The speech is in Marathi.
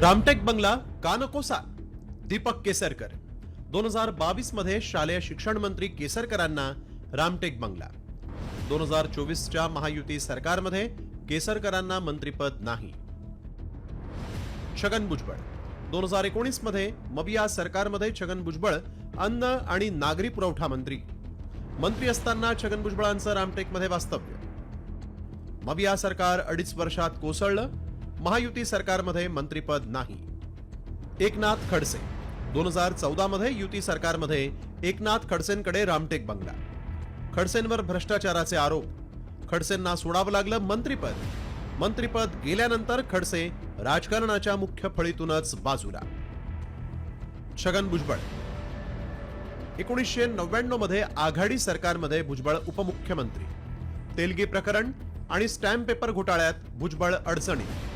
रामटेक बंगला का नकोसा दीपक केसरकर. दोन हजार बावीसमध्ये शालेय शिक्षण मंत्री केसरकरांना रामटेक बंगला. दोन हजार चोवीसच्या महायुती सरकारमध्ये केसरकरांना मंत्रीपद नाही. छगन भुजबळ. दोन हजार एकोणीसमध्ये मबिया सरकारमध्ये छगन भुजबळ अन्न आणि नागरी पुरवठा मंत्री. मंत्री असताना छगन भुजबळांचं रामटेकमध्ये वास्तव्य. मबिया सरकार अडीच वर्षात कोसळलं महायुती सरकारमध्ये मंत्रीपद नाही. एकनाथ खडसे. दोन हजार चौदा मध्ये युती सरकारमध्ये एकनाथ खडसेंकडे रामटेक बंगला. खडसेंवर भ्रष्टाचाराचे आरोप. खडसेंना सोडावं लागलं मंत्रीपद. मंत्रीपद गेल्यानंतर खडसे राजकारणाच्या मुख्य फळीतूनच बाजूला. छगन भुजबळ. एकोणीसशे नव्याण्णवमध्ये आघाडी सरकारमध्ये भुजबळ उपमुख्यमंत्री. तेलगी प्रकरण आणि स्टॅम्प पेपर घोटाळ्यात भुजबळ अडचणी